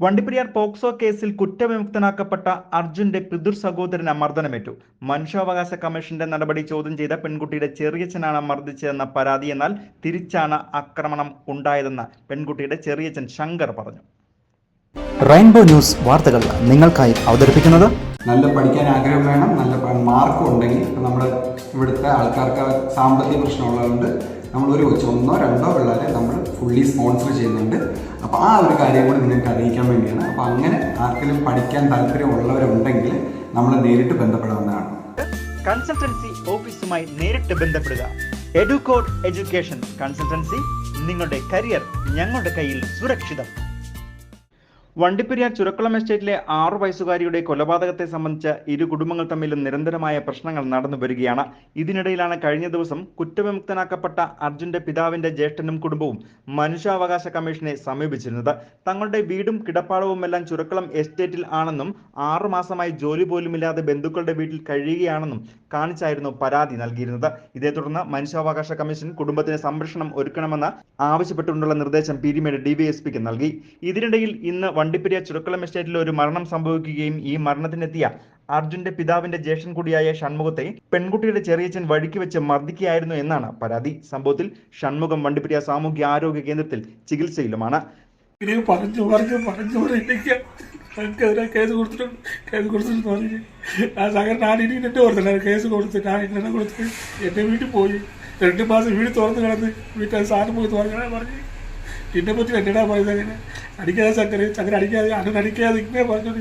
Vandiperiyar POCSO കേസിൽ കുറ്റവിമുക്തനാക്കപ്പെട്ട അർജുന്റെ പിതൃ സഹോദരന് മർദ്ദനമേറ്റു മനുഷ്യാവകാശ കമ്മീഷന്റെ നടപടി ചോദ്യം ചെയ്ത പെൺകുട്ടിയുടെ ചെറിയച്ഛനാണ് മർദ്ദിച്ചതെന്ന പരാതി എന്നാൽ തിരിച്ചാണ് ആക്രമണം ഉണ്ടായതെന്ന് പെൺകുട്ടിയുടെ ചെറിയച്ഛൻ ശങ്കർ പറഞ്ഞു. റെയിൻബോ ന്യൂസ് വാർത്തകൾ നിങ്ങൾക്കായി അവതരിപ്പിക്കുന്നത് നല്ല പഠിക്കാൻ ആഗ്രഹം വേണം നല്ല മാർക്കും ഉണ്ടെങ്കിൽ ഇപ്പം നമ്മുടെ ഇവിടുത്തെ ആൾക്കാർക്ക് സാമ്പത്തിക പ്രശ്നമുള്ളതുകൊണ്ട് നമ്മൾ ഒരു ഒന്നോ രണ്ടോ പിള്ളേരെ നമ്മൾ ഫുള്ളി സ്പോൺസർ ചെയ്യുന്നുണ്ട്. അപ്പോൾ ആ ഒരു കാര്യം കൂടി നിങ്ങൾക്ക് അറിയിക്കാൻ വേണ്ടിയാണ്. അപ്പോൾ അങ്ങനെ ആർക്കെങ്കിലും പഠിക്കാൻ താല്പര്യമുള്ളവരുണ്ടെങ്കിൽ നമ്മൾ നേരിട്ട് ബന്ധപ്പെടാവുന്നതാണ് കൺസൾട്ടൻസി ഓഫീസുമായി നേരിട്ട് ബന്ധപ്പെടുക. എഡുകോഡ് എഡ്യൂക്കേഷൻ കൺസൾട്ടൻസി നിങ്ങളുടെ കരിയർ ഞങ്ങളുടെ കയ്യിൽ സുരക്ഷിതം. വണ്ടിപ്പെരിയാർ ചുരക്കുളം എസ്റ്റേറ്റിലെ ആറു വയസ്സുകാരിയുടെ കൊലപാതകത്തെ സംബന്ധിച്ച് ഇരു കുടുംബങ്ങൾ തമ്മിലും നിരന്തരമായ പ്രശ്നങ്ങൾ നടന്നു വരികയാണ്. ഇതിനിടയിലാണ് കഴിഞ്ഞ ദിവസം കുറ്റവിമുക്തനാക്കപ്പെട്ട അർജുന്റെ പിതാവിന്റെ ജ്യേഷ്ഠനും കുടുംബവും മനുഷ്യാവകാശ കമ്മീഷനെ സമീപിച്ചിരുന്നത്. തങ്ങളുടെ വീടും കിടപ്പാടവും എല്ലാം ചുരക്കുളം എസ്റ്റേറ്റിൽ ആണെന്നും ആറു മാസമായി ജോലി പോലുമില്ലാതെ ബന്ധുക്കളുടെ വീട്ടിൽ കഴിയുകയാണെന്നും കാണിച്ചായിരുന്നു പരാതി നൽകിയിരുന്നത്. ഇതേ തുടർന്ന് മനുഷ്യാവകാശ കമ്മീഷൻ കുടുംബത്തിന് സംരക്ഷണം ഒരുക്കണമെന്ന് ആവശ്യപ്പെട്ടുകൊണ്ടുള്ള നിർദ്ദേശം പീരിമേട് ഡിവൈഎസ്പിക്ക് നൽകി. ഇതിനിടയിൽ ഇന്ന് വണ്ടിപ്പെരിയാർ ചുരുക്കളം എസ്റ്റേറ്റിൽ ഒരു മരണം സംഭവിക്കുകയും ഈ മരണത്തിനെത്തിയ അർജുന്റെ പിതാവിന്റെ ജ്യേഷ്ഠൻ കൂടിയായ ഷൺമുഖത്തെ പെൺകുട്ടിയുടെ ചെറിയച്ഛൻ വഴിക്ക് വെച്ച് മർദ്ദിക്കുകയായിരുന്നു എന്നാണ് പരാതി. സംഭവത്തിൽ ഷൺമുഖം വണ്ടിപ്പെരിയ സാമൂഹ്യ ആരോഗ്യ കേന്ദ്രത്തിൽ ചികിത്സയിലുമാണ്. പറഞ്ഞു പറഞ്ഞു കേസ് കേസ് പറഞ്ഞു. ആ കേസ് വീട്ടിൽ പോയി. രണ്ട് മാസം വീട് തുറന്ന് കിടന്ന് വീട്ടിൽ സാധനം പോയി തുറന്നു പറഞ്ഞു. എന്നെ പറ്റി എന്നടാ പോയത് അങ്ങനെ. അടിക്കാതെ ചക്കര ചക്കര അടിക്കാതെ അണ്ണൻ അടിക്കാതെ ഇങ്ങനെ പറഞ്ഞത്.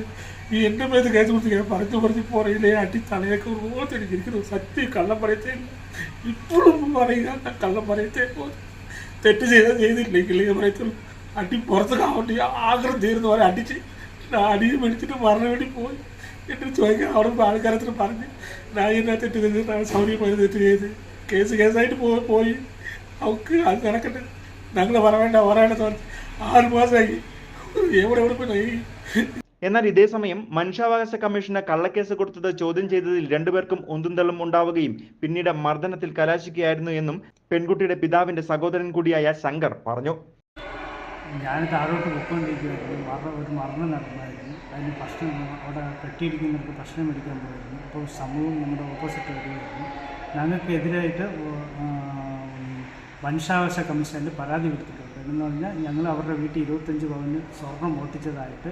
ഈ എന്റെ പേര് കേസ് കൊടുത്ത് പറഞ്ഞു പറഞ്ഞു പറഞ്ഞ് പുറയിലെ അടി തലയൊക്കെ ഓർത്തെനിക്കിരിക്കുന്നു സത്യം കള്ളം പറയത്തേ. ഇപ്പോഴും പറയുക കള്ളം പറയത്തേ തെറ്റ് ചെയ്ത ചെയ്തിട്ടില്ലെങ്കിൽ പറയത്തുള്ളൂ. അടി പുറത്ത് കാവട്ടി ആഗ്രഹം തീർന്നു പോലെ അടിച്ച് അടി മേടിച്ചിട്ട് മരണ വേണ്ടി പോയി. എന്നിട്ട് ചോദിക്കാൻ അവിടെ ആൾക്കാരത്തിന് പറഞ്ഞ് ഞാൻ എന്നാ തെറ്റ് ചെയ്തിട്ടാണ് സൗരി പോയത് തെറ്റ് ചെയ്ത് കേസ് കേസായിട്ട് പോയി. അവൾക്ക് അത് നടക്കട്ടെ. ഞങ്ങൾ പറയണ്ട പറയണ്ട ആറ് മാസമായി എവിടെ എവിടെ പോയി എന്നാൽ ഇതേസമയം മനുഷ്യാവകാശ കമ്മീഷന് കള്ളക്കേസ് കൊടുത്തത് ചോദ്യം ചെയ്തതിൽ രണ്ടുപേർക്കും ഒന്തുന്തള്ളും ഉണ്ടാവുകയും പിന്നീട് മർദ്ദനത്തിൽ കലാശിക്കുകയായിരുന്നു എന്നും പെൺകുട്ടിയുടെ പിതാവിന്റെ സഹോദരൻ കൂടിയായ ശങ്കർ പറഞ്ഞു. ഞാൻ താഴോട്ട് പൊയ്ക്കൊണ്ടിരിക്കുകയായിരുന്നു മരണം ഒരു മരണം നടന്നായിരുന്നു. അതിന് ഭക്ഷണം അവിടെ കെട്ടിയിരിക്കുന്നവർക്ക് ഭക്ഷണം എടുക്കാൻ പോയിരുന്നു. അപ്പോൾ സമൂഹം നമ്മുടെ ഓപ്പോസിറ്റ് വരികയായിരുന്നു. ഞങ്ങൾക്കെതിരായിട്ട് ആ, വംശാവകാശ കമ്മീഷനിൽ പരാതി കൊടുത്തിട്ടുണ്ട്. എന്ന് പറഞ്ഞാൽ ഞങ്ങൾ അവരുടെ വീട്ടിൽ ഇരുപത്തഞ്ച് പവന് സ്വർണം ഓട്ടിച്ചതായിട്ട്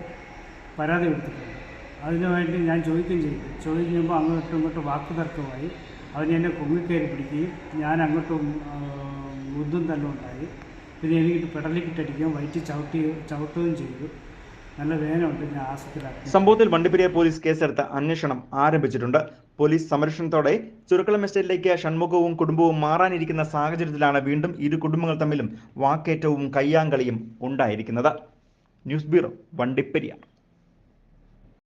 പരാതി കൊടുത്തിട്ടുണ്ട്. അതിനുവേണ്ടി ഞാൻ ചോദിക്കുകയും ചെയ്തു. ചോദിക്കുമ്പോൾ അങ്ങോട്ടും ഇങ്ങോട്ടും വാക്കുതർക്കമായി അവൻ എന്നെ പിടിക്കുകയും ഞാൻ അങ്ങോട്ടും ഉന്തും തന്നെ ഉണ്ടായി. പിന്നെ എനിക്ക് പെടലിക്കിട്ടടിക്കുകയും വയറ്റി ചവിട്ടി ചവിട്ടുകയും ചെയ്തു. നല്ല വേദന ഉണ്ട് ഞാൻ ആശുപത്രിയിലാക്കി സംഭവത്തിൽ വണ്ടിപ്പെരിയ പോലീസ് കേസെടുത്ത് അന്വേഷണം ആരംഭിച്ചിട്ടുണ്ട്. പോലീസ് സംരക്ഷണത്തോടെ ചുരുക്കളം എസ്റ്റേറ്റിലേക്ക് ഷൺമുഖവും കുടുംബവും മാറാനിരിക്കുന്ന സാഹചര്യത്തിലാണ് വീണ്ടും ഇരു കുടുംബങ്ങൾ തമ്മിലും വാക്കേറ്റവും കയ്യാങ്കളിയും ഉണ്ടായിരിക്കുന്നത്. News bureau Vandiperiyar.